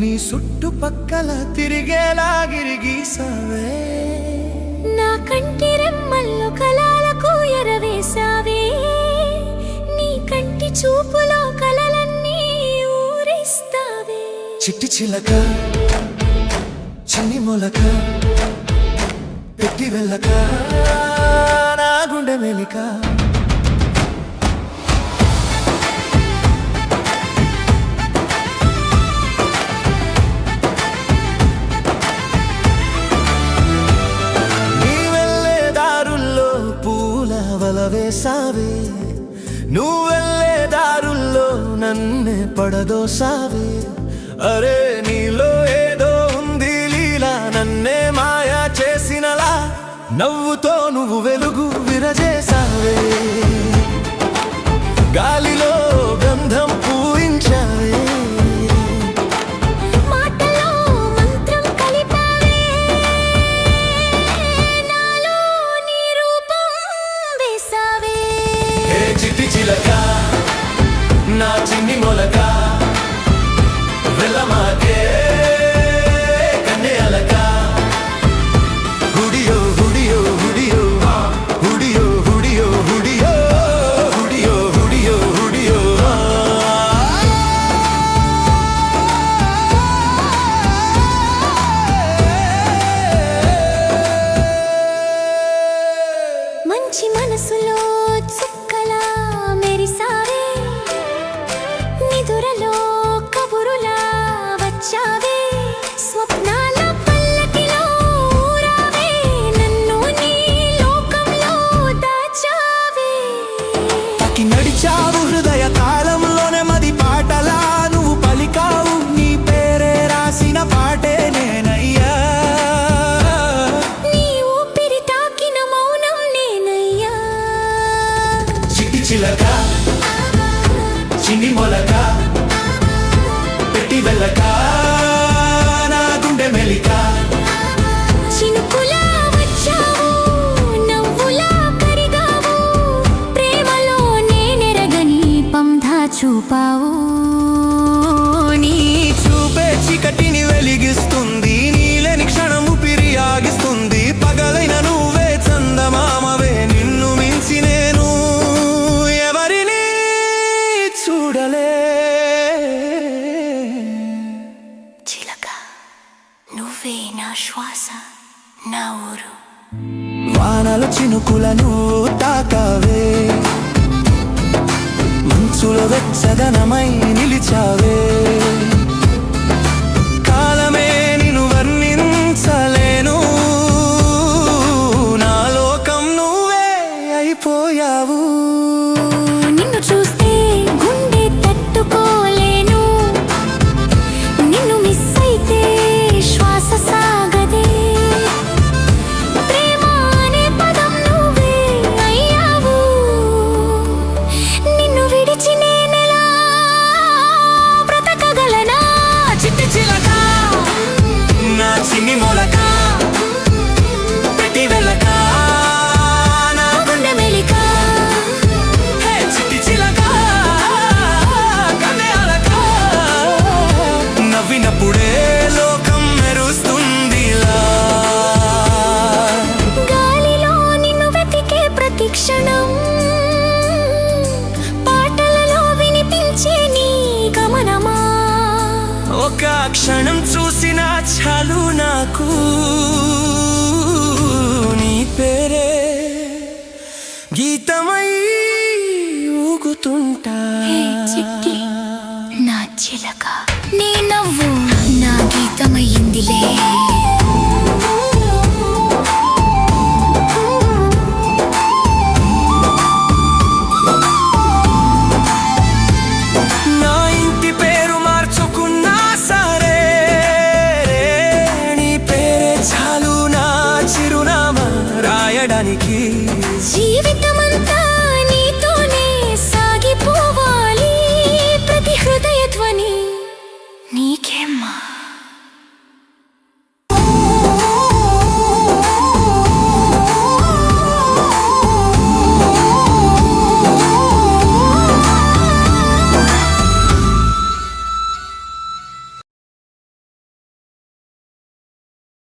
నీ చుట్టుపక్కల తిరిగేలా గిరిగీసావే. నా కంటి రెమ్మల్లో కలాలకు ఎరవేశావే. నీ కంటి చూపులో కలలన్నీ ఊరిస్తావే. చిట్టి చిలక చిన్ని మొలక పెట్టి వెళ్ళక నా గుండె మెలిక. పూల వల నువ్వు వెళ్ళే దారుల్లో నన్నే పడదోసావే అరే నీలో ఏదో ఉంది లీలా నన్నే మాయా చేసినలా. నవ్వుతో నువ్వు వెలుగు విరజేసావే. గాలి కబురులా వచ్చావే? వెళ్ళక నా గుండె మెలిక. చినుకులా వచ్చావు నవ్వులా కరిగావు ప్రేమలో నేనెరగని పంధా చూపావు. నా ఊరు. వానలు చినుకులను తాకావే. మంచులో వెచ్చదనమై నిలిచావే. కాలమే నిన్ను వర్ణించలేను. నా లోకం నువ్వే అయిపోయావు. క్షణం చూసినా చాలు నాకు. నీ పేరే గీతమై ఊగుతుంటా. చేయడానికి జీవితమంతా